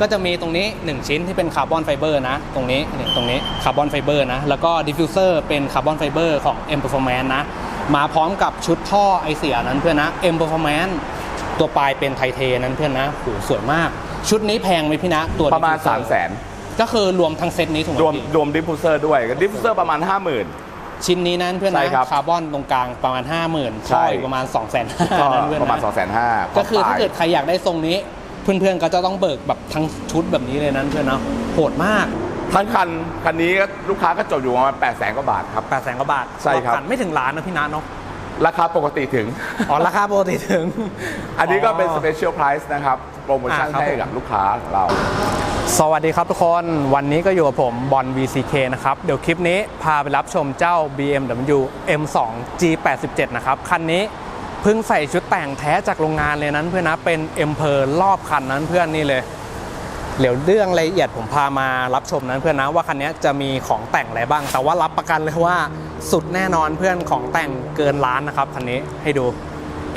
ก็จะมีตรงนี้ 1 ชิ้นที่เป็นคาร์บอนไฟเบอร์นะ ตรงนี้นี่ตรงนี้คาร์บอนไฟเบอร์นะ แล้วก็ดิฟฟิวเซอร์เป็นคาร์บอนไฟเบอร์ของ M Performance นะ มาพร้อมกับชุดท่อไอเสียนั้นเพื่อนนะ M Performance ตัวปลายเป็นไทเทนั้นเพื่อนนะโหสวยมาก ชุดนี้แพงไหมพี่นะตัวประมาณ diffuser 3 0 0 0 0นก็คือรวมทั้งเซตนี้ถูกไหมรวมพี่รวมดิฟฟูเซอร์ด้วยดิฟฟูเซอร์ประมาณ 50,000ชิ้นนี้นั้นเพื่อนใช่นะครับคาร์บอนตรงกลางประมาณ 5 0,000ใช่ท่ออีกประมาณ2 5 0 0 0ก็นั้นเพื่อนประมาณนะ2 5 0 0 0ก็คือถ้าเกิดใครอยากได้ทรงนี้ เพื่อนๆก็จะต้องเบิกแบบทั้งชุดแบบนี้เลยนั้นเพื่อนเนาะโหดมาก ทั้งคันคันนี้ก็ลูกค้าก็จบอยู่ประมาณ8 0 0 0 0กว่าบาทครับ8 0 0 0 0กว่าบาทใช่ครับออกกันไม่ถึงล้านนะพี่นัทเนาะราคาปกติถึง อ๋อราคาปกติถึง อันนี้ก็เป็นสเปเชียลไพรส์นะครับ โปรโมชั่นอ่าครับ ให้กับลูกค้าของเรา สวัสดีครับทุกคนวันนี้ก็อยู่กับผมบอล VCK นะครับ เดี๋ยวคลิปนี้พาไปรับชมเจ้า BMW M2 G87 นะครับ คันนี้เพิ่งใส่ชุดแต่งแท้จากโรงงานเลยนั้นเพื่อนนะเป็น M p e r รอบคันนั้นเพื่อนนี่เลยเดี๋ยวเรื่องรายละเอียดผมพามารับชมนั้นเพื่อนนะว่าคันนี้จะมีของแต่งอะไรบ้าง แต่ว่ารับประกันเลยว่าสุดแน่นอนเพื่อนของแต่งเกินล้านนะครับคันนี้ให้ดู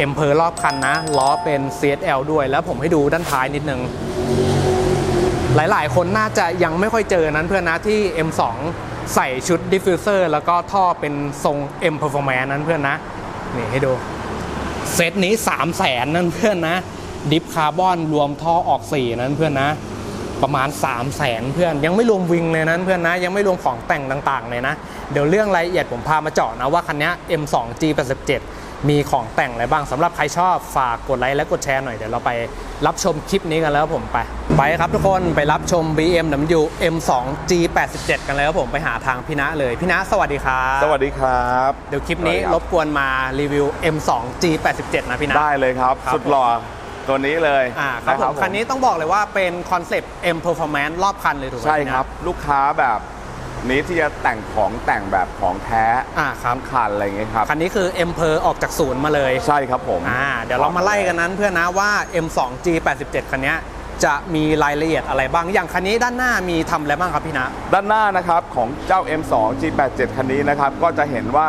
M p e r รอบคันนะล้อเป็น CSL ด้วย แล้วผมให้ดูด้านท้ายนิดนึง หลายๆ คนน่าจะยังไม่ค่อยเจอนั้นเพื่อนนะที่ M2 ใส่ชุดดิฟฟิวเซอร์แล้วก็ท่อเป็นทรง M Performance นั้นเพื่อนนะนี่ให้ดู เซตนี้ 3 0 0แสนนั่นเพื่อนนะ ดิฟคาร์บอนรวมท่อออกสีนั้นเพื่อนนะ ประมาณ 3 0 0แสนเพื่อนยังไม่รวมวิงเลยนั้นเพื่อนนะ ยังไม่รวมของแต่งต่างๆเลยนะ เดี๋ยวเรื่องรายละเอียดผมพามาเจาะนะว่าคันนี้ M2 G87 มีของแต่งอะไรบ้างสำหรับใครชอบฝากกดไลค์และกดแชร์หน่อย เดี๋ยวเราไปรับชมคลิปนี้กันแล้วผมไป ไปครับทุกคนไปรับชม BMW M2 G87 กันเลยครับผมไปหาทางพี่ณะเลยพี่ณะสวัสดีครับสวัสดีครับ เดี๋ยวคลิปนี้สวัสดีครรับบกวนมารีวิว M2 G87 นะพี่ณะได้เลยครับครับสุดหล่อตัวนี้เลยอ่าครับผมะคันนี้ต้องบอกเลยว่าเป็นคอนเซปต์ M Performance รอบคันเลยถูกไหมใช่พี่ณะครับ ลูกค้าแบบ นี้ที่จะแต่งของแต่งแบบของแท้อ่าครับทั้งคันอะไรอย่างเงี้ยครับ คันนี้คือ M Per ออกจากศูนย์มาเลยใช่ครับผมอ่าเดี๋ยวเรามาไล่กันนั้นเพื่อนนะว่า M2 G87 คันเนี้ยจะมีรายละเอียดอะไรบ้าง อย่างคันนี้ด้านหน้ามีทำอะไรบ้างครับพี่นะ ด้านหน้านะครับของเจ้า M2 G87 คันนี้นะครับก็จะเห็นว่า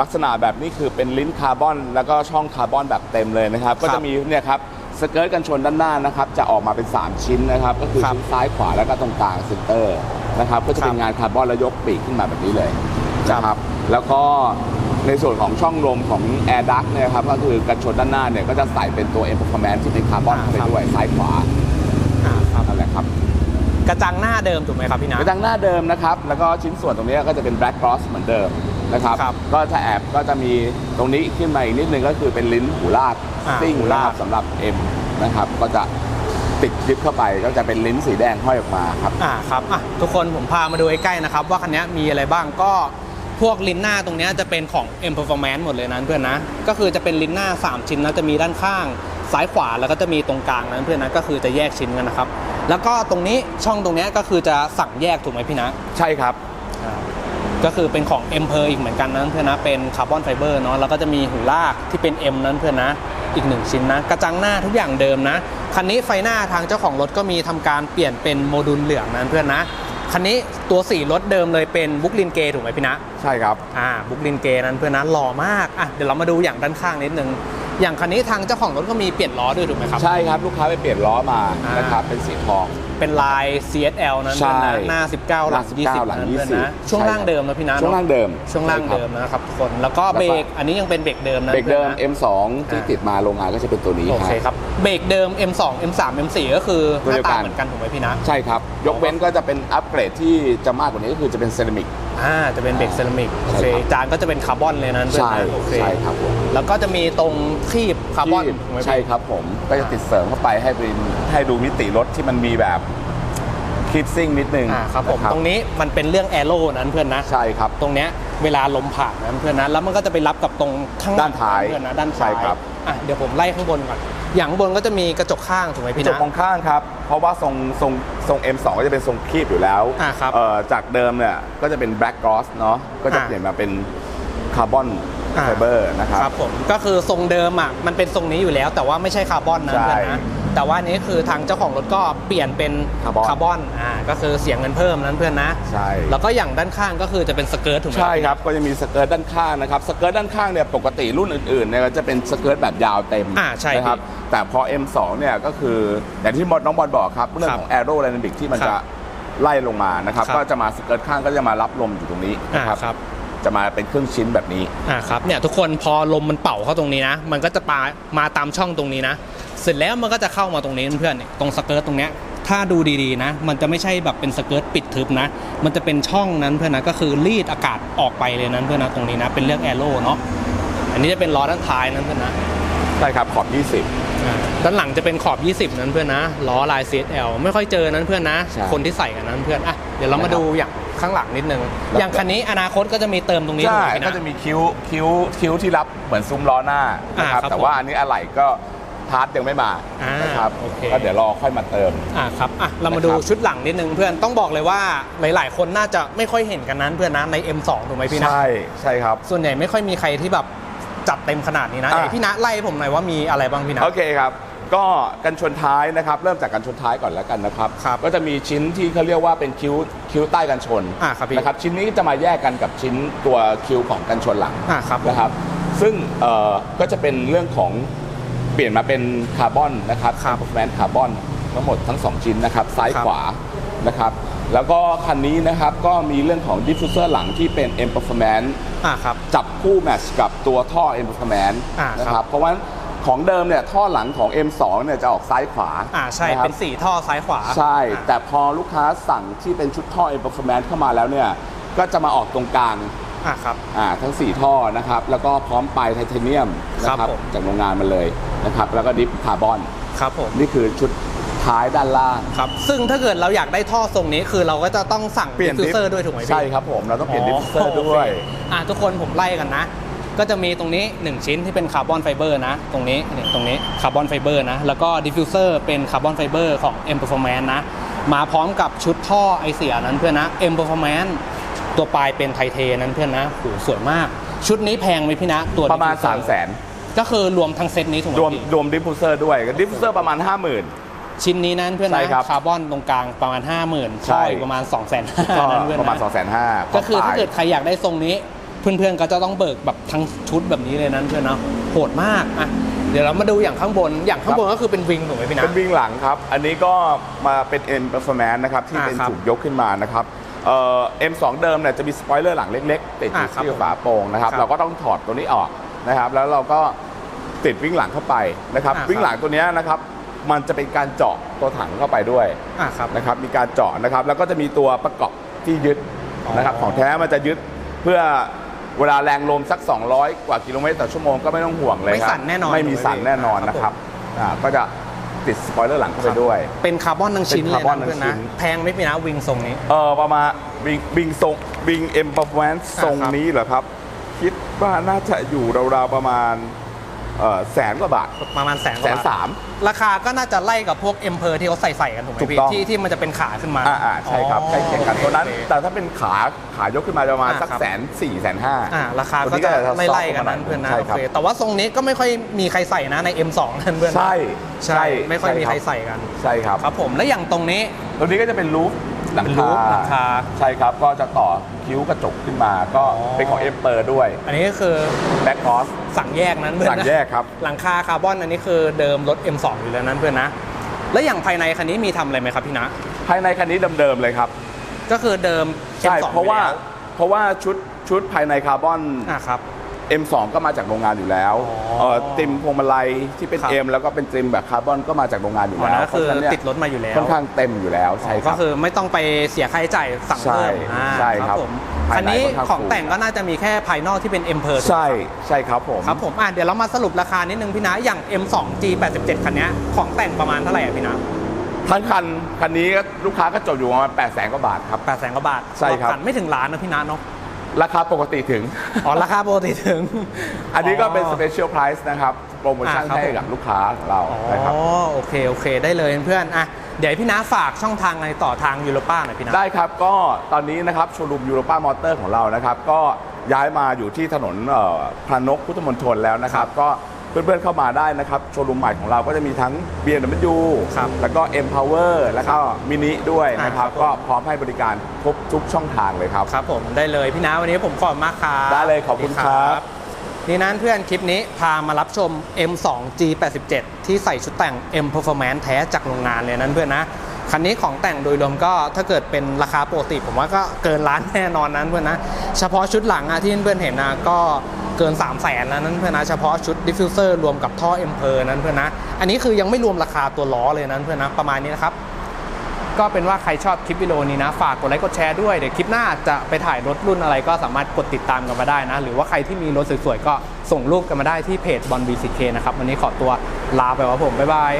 ลักษณะแบบนี้คือเป็นลิ้นคาร์บอน แล้วก็ช่องคาร์บอนแบบเต็มเลยนะครับ ก็จะมีเนี่ยครับสเกิร์ตกันชนด้านหน้านะครับจะออกมาเป็น 3 ชิ้นนะครับ ก็คือครับ ชิ้นซ้ายขวาแล้วก็ตรงกลางเซนเตอร์ นะครับก็จะเป็นครับงานคาร์บอนแล้วยกปีกขึ้นมาแบบนี้เลยนะครับแล้วก็ในส่วนของช่องลมของ Air Duct เนี่ยครับก็คือกันชนด้านหน้าเนี่ยก็จะใส่เป็นตัว M Performance ที่เป็นคาร์บอนเข้าไปด้วยซ้ายขวาอ่าครับนั่นแหละครับกระจังหน้าเดิมถูกไหมครับพี่นะกระจังหน้าเดิมนะครับแล้วก็ชิ้นส่วนตรงนี้ก็จะเป็น black gloss เหมือนเดิมนะครับครับก็จะแอบก็จะมีตรงนี้ขึ้นมาอีกนิดนึงก็คือเป็นลิ้นหูลาดอ่าซิ่งหูนะลาดครับสำหรับ M นะครับก็จะ ติดยิบเข้าไปก็จะเป็นลิ้นสีแดงห้อยออกมาครับ อ่าครับอะทุกคนผมพามาดูใกล้ๆนะครับ ว่าคันนี้มีอะไรบ้างก็พวกลิ้นหน้าตรงเนี้ยจะเป็นของ M Performance หมดเลยนะเพื่อนนะ ก็คือจะเป็นลิ้นหน้า 3 ชิ้นนะจะมีด้านข้าง ซ้ายขวาแล้วก็จะมีตรงกลางนั้นเพื่อนนะก็คือจะแยกชิ้นกันนะครับ แล้วก็ตรงนี้ช่องตรงเนี้ยก็คือจะสั่งแยกถูกไหมพี่นะ ใช่ครับก็คือเป็นของ M เพออีกเหมือนกันนะเพื่อนนะเป็นคาร์บอนไฟเบอร์เนาะแล้วก็จะมีหูลากที่เป็น M นั้นเพื่อนนะ อีกหนึ่งชิ้นนะ กระจังหน้าทุกอย่างเดิมนะ คันนี้ไฟหน้าทางเจ้าของรถก็มีทำการเปลี่ยนเป็นโมดูลเหลืองนั้นเพื่อนนะ คันนี้ตัวสีรถเดิมเลยเป็นบุคลินเกถูกไหมพี่นะ ใช่ครับ อ่าบุคลินเกนั้นเพื่อนนะหล่อมาก อะเดี๋ยวเรามาดูอย่างด้านข้างนิดนึง อย่างคันนี้ทางเจ้าของรถก็มีเปลี่ยนล้อด้วยถูกไหมครับ ใช่ครับลูกค้าไปเปลี่ยนล้อมาอ่านนะครับเป็นสีทอง เป็นลาย CSL นั้นเพื่อนใช่นะหน้า 19 หลังหน้า19 20หลังนั้นเพื่อนนะ20 ช่วงใช่ล่างเดิมนะพี่นะช่วงล่างเดิม ช่วงล่างใช่ครับเดิมนะครับทุกคนแล้วก็แล้วก็เบรกอันนี้ยังเป็นเบรกเดิมนะเบรกเดิมพื่อนนะ M2 ที่อ่าติดมาโรงงานก็จะเป็นตัวนี้โอเคครับเบรกเดิม M2 M3 M4 ก็คือหตัวเดีน้ายวกัตานเหมือนกันถูกไหมพี่นะ ใช่ครับ ยกเว้นก็จะเป็นอัปเกรดที่จะมากกว่านี้ก็คือจะเป็นเซรามิก อ่าจะเป็นเบรกเซรามิกโอเคใช่ครับ จานก็จะเป็นคาร์บอนเลยนั้นเพื่อนใช่นะโอเคใช่ครับผมแล้วก็จะมีตรงคีบคาร์บอนที่ถูกไหมพี่ใช่ครับผมก็จะติดเสริมเข้าไปให้เป็นให้ดูมิติรถที่มันมีแบบคลิปซิ่งนิดนึงอ่าครับผมนะตรงนี้มันเป็นเรื่องแอโร่นั้นเพื่อนนะ ใช่ครับ ตรงเนี้ยเวลาลมผ่านนะเพื่อนนะแล้วมันก็จะไปรับกับตรงข้างหลังด้านท้ายเพื่อนนะด้านใช่ซ้ายครับ อะเดี๋ยวผมไล่ข้างบนก่อน อย่างข้างบนก็จะมีกระจกข้างถูกไหมกพี่ระจกนะ มองข้างครับ เพราะว่าทรงทรงทรง M2 ก็จะเป็นทรงคีบอยู่แล้วอ่าครับเอ่อจากเดิมเนี่ยก็จะเป็น black gloss เนาะก็จะอ่า เปลี่ยนมาเป็นคาร์บอนอ่า ไฟเบอร์นะครับครับผมก็คือทรงเดิมอะมันเป็นทรงนี้อยู่แล้ว แต่ว่าไม่ใช่คาร์บอนนะใช่เพื่อนนะแต่ว่าอันนี้คือทางเจ้าของรถก็เปลี่ยนเป็นคาร์บอนคาร์บอนอ่าก็คือเสียเงินเพิ่มนั้นเพื่อนนะใช่แล้วก็อย่างด้านข้างก็คือจะเป็นสเกิร์ตถูกไหมใช่ครับก็จะมีสเกิร์ตด้านข้างนะครับสเกิร์ตด้านข้างเนี่ยปกติรุ่นอื่นๆเนี่ยก็จะเป็นสเกิร์ตแบบยาวเต็มอ่าใช่นะครับแต่พอ M2 เนี่ยก็คืออย่างที่น้องบอลบอกครับเรื่องของ aerodynamic ที่มันครับจะไล่ลงมานะครับครับก็จะมาสเกิร์ตข้างก็จะมารับลมอยู่ตรงนี้อ่านะครับครับ จะมาเป็นเครื่องชิ้นแบบนี้อ่าครับเนี่ยทุกคนพอลมมันเป่าเข้าตรงนี้นะ มันก็จะปามาตามช่องตรงนี้นะ เสร็จแล้วมันก็จะเข้ามาตรงนี้เพื่อนๆเนี่ยตรงสเกิร์ตตรงเนี้ยถ้าดูดีๆนะ มันจะไม่ใช่แบบเป็นสเกิร์ตปิดทึบนะ มันจะเป็นช่องนั้นเพื่อนนะ ก็คือรีดอากาศออกไปเลยนั้นเพื่อนนะตรงนี้นะ เป็นเรื่องแอโร่เนาะ อันนี้จะเป็นล้อด้านท้ายนั้นเพื่อนนะ ใช่ครับขอบอ่าด้านหลังจะเป็นขอบ 20 นั้นเพื่อนนะ ล้อลาย CSL ไม่ค่อยเจอนั้นเพื่อนนะใช่คนที่ใส่กันนั้นเพื่อน อะ เดี๋ยวเรามานะครับดูอย่าง ข้างหลังนิดนึงแล้วอย่างคันนี้อนาคตก็จะมีเติมตรง20นี้ใช่ถูกไหมพี่ก็นะจะมีคิ้วคิ้วคิ้วที่รับเหมือนซุ้มล้อหน้านะครับอ่าครับแต่ว่าอันนี้อะไหล่ก็พาร์ทยังไม่มาอ่านนะครับโอเคก็เดี๋ยวรอค่อยมาเติมอะครับอะเรามาดูนะครับชุดหลังนิดนึงเพื่อนต้องบอกเลยว่าหลาย ๆ คนน่าจะไม่ค่อยเห็นกันนั้นเพื่อนนะใน M2 ถูกไหมพี่นะใช่ใช่ครับ ส่วนใหญ่ไม่ค่อยมีใครที่แบบจัดเต็มขนาดนี้นะอะไหนพี่นะไล่ให้ผมหน่อยว่ามีอะไรบ้างพี่นะโอเคครับ ก็กันชนท้ายนะครับ เริ่มจากกันชนท้ายก่อนแล้วกันนะครับ ครับก็จะมีชิ้นที่เขาเรียกว่าเป็นคิ้วคิ้วใต้กันชนอ่าครับพี่นะครับชิ้นนี้จะมาแยกกันกับชิ้นตัวคิ้วของกันชนหลังอะครับผมนะครับ ซึ่งเอ่อก็จะเป็นเรื่องของเปลี่ยนมาเป็นคาร์บอนนะครับครับ แมนคาร์บอนทั้งหมดทั้ง2ชิ้นนะครับซ้ายครับ ขวานะครับ แล้วก็คันนี้นะครับก็มีเรื่องของดิฟฟิวเซอร์หลังที่เป็น M Performance อะครับ จับคู่แมทช์กับตัวท่อ M Performance อ่านะคครัรับบเพราะว่า ของเดิมเนี่ยท่อหลังของ M2 เนี่ยจะออกซ้ายขวาอ่าใช่ะครับเป็นสีท่อซ้ายขวาใช่ อะ แต่พอลูกค้าสั่งที่เป็นชุดท่อ M Performance เข้ามาแล้วเนี่ยก็จะมาออกตรงกลางอะครับ อ่าทั้ง 4 ท่อนะครับแล้วก็พร้อมปลายไทเทเนียมนะคครัรับบผม จากโรงงานมาเลยนะครับแล้วก็ดิฟคาร์บอนครับผมนี่คือชุดท้ายด้านล่าง ครับ ซึ่งถ้าเกิดเราอยากได้ท่อทรงนี้คือเราก็จะต้องสั่งเปลี่ยนดิฟ ฟิวเซอร์ด้วยถูกไหมพี่ ใช่ครับผมเราต้องเปลี่ยนดิฟฟิวเซอร์โด้วยโอเคอะทุกคนผมไล่กันนะ ก็จะมีตรงนี้ 1 ชิ้นที่เป็นคาร์บอนไฟเบอร์นะ ตรงนี้นี่ตรงนี้คาร์บอนไฟเบอร์นะ แล้วก็ดิฟฟิวเซอร์เป็นคาร์บอนไฟเบอร์ของ M Performance นะ มาพร้อมกับชุดท่อไอเสียนั้นเพื่อนนะ M Performance ตัวปลายเป็นไทเทนั้นเพื่อนนะโหสวยมาก ชุดนี้แพงไหมพี่นะตัวประมาณ 3 0 0 0 0 0ก็คือรวมทั้งเซตนี้ถูกไหมรวมพี่รวมดิฟฟิวเซอร์ด้วยดิฟฟิวเซอร์ประมาณ 50,000ชิ้นนี้นั้นเพื่อนใช่นะครับคาร์บอนตรงกลางประมาณ 5 0,000ใช่ท่ออีกประมาณ2 5 0 0 0ก็0นั้นเพื่อนประมาณนะ2 5 0 0 0ก็คือถ้าเกิดใครอยากได้ทรงนี้ เพื่อนๆก็จะต้องเบิกแบบทั้งชุดแบบนี้เลยนั้นเพื่อนเนาะโหดมากอะเดี๋ยวเรามาดูอย่างข้างบนอย่างข้างบนก็คือเป็นวิงถูกไหมพี่นะ เป็นวิ่งหลังครับ อันนี้ก็มาเป็น M Performance นะครับ ที่อ่าเป็นครับถูกยกขึ้นมานะครับเอ่อ M2 เดิมเนี่ยจะมีสปอยเลอร์หลังเล็กๆติดอยู่อ่าครับที่ฝาโปร่งนะครับ ครับเราก็ต้องถอดตัวนี้ออกนะครับ แล้วเราก็ติดวิ่งหลังเข้าไปนะครับ อ่าครับ วิ่งหลังตัวเนี้ยนะครับ มันจะเป็นการเจาะตัวถังเข้าไปด้วยอะครับ นะครับ มีการเจาะนะครับ แล้วก็จะมีตัวประกอบที่ยึดนะครับ อ๋อ ของแท้มันจะยึดเพื่อ เวลาแรงลมสัก 200 กว่ากิโลเมตรต่อชั่วโมงก็ไม่ต้องห่วงเลยไม่ครับสั่นแน่นอนไม่มีสั่นแน่นอนครับนะครับอ่าก็จะติดสปอยเลอร์หลังเข้าไปด้วย เป็นคาร์บอนทั้งชิ้นเป็นเลยคาร์บอนนะทั้งเพื่อนชิ้นะนแพงไหมพี่นะวิงทรงนี้ เออประมาณบิงบิงทรงบิงเอ็มประมาณทรงครับนี้เหรอครับ คิดว่าน่าจะอยู่ราวๆประมาณเออแสนกว่าบาท ประมาณแสนกแสว่านบาทสาม ราคาก็น่าจะไล่กับพวกเอ็มเพอร์ที่เขาใส่ใส่ๆกันถูกไหมถูกพี่ต้อง ที่ที่มันจะเป็นขาขึ้นมาอ่าอ่าใช่ครับอ๋อใกล้เคียงกันตัวนั้น โอเค แต่ถ้าเป็นขาขายกขึ้นมาจะประมาณอ่าสักครับ แสนสี่แสนห้า อ่าราคาตัวก็นี้จะก็จะไล่ไล่ซอฟต์กันนั้นกว่าหน่อยเพื่อนนะใช่โอครับเคแต่ว่าทรงนี้ก็ไม่ค่อยมีใครใส่นะใน M2 นั่นเพื่อนนะใช่ใช่ไม่ค่อยมีใครบใส่กัน ใช่ครับ ครับผมและอย่างตรงนี้ ตัวนี้ก็จะเป็นรูฟ หลังเป็นรูคาฟหลังคา ใช่ครับ ก็จะต่อคิ้วกระจกขึ้นมา ก็อ๋อเป็นของเอ็มเปอร์ด้วย อันนี้ก็คือแบ็คคอสสั่งแยกนั้นเพื่อนสั่งนะแยกครับ หลังคาคาร์บอนอันนี้คือเดิมรถ M2 อยู่แล้วนั้นเพื่อนนะ แล้วอย่างภายในคันนี้มีทำอะไรไหมครับพี่นะ ภายในคันนี้เดิมๆเลยครับ ก็คือเดิม ใช่ M2 เพราะว่าอยู่แล้เพราะว่าชุดชุดภายในคาร์บอนอะครับ M2 ก็มาจากโรงงานอยู่แล้วอ๋อเอ่อติมพวงมาลัยที่เป็น ครับ M แล้วก็เป็นติมแบบคาร์บอนก็มาจากโรงงานอยู่อ๋อแล้วนั่นก็คือเพราะฉะนั้นเนี่ยติดรถมาอยู่แล้วค่อนข้างเต็มอยู่แล้วใช่คก็รับ คือไม่ต้องไปเสียค่าใช้จ่ายสั่งเพิ่มใช่อ่าใช่ครับผมภายคันในนี้ค่อนข้างของฟูแต่งก็น่าจะมีแค่ภายนอกที่เป็น M เพอร์ใช่ใช่ครับผม ครับผมอะเดี๋ยวเรามาสรุปราคานิดนึงพี่นะอย่าง M2 G87 คันเนี้ยของแต่งประมาณเท่าไหร่อะพี่นะทั้งคันคันนี้ก็ลูกค้าก็จบอยู่ประมาณ8 0 0แสนกว่าบาทครับ 8แสนกว่าบาทใช่ครับอกคันไม่ถึงล้านนะพี่นะเนาะ ราคาปกติถึง อ๋อราคาปกติถึง อันนี้ก็เป็น special price นะครับ โปรโมชั่นอ่าครับ ให้กับลูกค้าของเราอ๋อนะครับโอเคโอเค ได้เลยเพื่อนอะเดี๋ยวพี่นะฝากช่องทางอะไรต่อทางยูโรป้าหน่อยพี่นะได้ครับก็ตอนนี้นะครับโชว์รูมยูโรป้ามอเตอร์ของเรานะครับ ก็ย้ายมาอยู่ที่ถนนเอ่อพระนกพุทธมณฑลแล้วนะครับ ก็ เพื่อนๆเข้ามาได้นะครับ โชว์รูมใหม่ของเราก็จะมีทั้ง BMW ครับแล้วก็ Empower แล้วก็มินิด้วยนะครับ อ่าครับก็พร้อมให้บริการครบทุกช่องทางเลยครับ ครับผมได้เลยพี่น้าวันนี้ผมขอบคุณมากครับได้เลยขอบคุณครับ นี่นั้นเพื่อนคลิปนี้พามารับชม M2 G87 ที่ใส่ชุดแต่ง M Performance แท้จากโรงงานเลยนั้นเพื่อนนะ คันนี้ของแต่งโดยรวมก็ถ้าเกิดเป็นราคาปกติผมว่าก็เกินล้านแน่นอนนั้นเพื่อนนะ เฉพาะชุดหลังอะที่เพื่อนเห็นนะก็ เกิน 3 0 0แสนแล้วนั้นเพื่อนนะเฉพาะชุดดิฟฟิวเซอร์รวมกับท่อ M เพอร์นั้นเพื่อนนะอันนี้คือยังไม่รวมราคาตัวล้อเลยนั้นเพื่อนนะประมาณนี้นะครับก็เป็นว่าใครชอบคลิปวิดีโอนี้นะ ฝากกดไลค์กดแชร์ด้วย เดี๋ยวคลิปหน้าจะไปถ่ายรถรุ่นอะไรก็สามารถกดติดตามกันมาได้นะ หรือว่าใครที่มีรถสวยๆก็ส่งรูปกันมาได้ที่เพจบอล BCK นะครับ วันนี้ขอตัวลาไปว่าผม บ๊ายบาย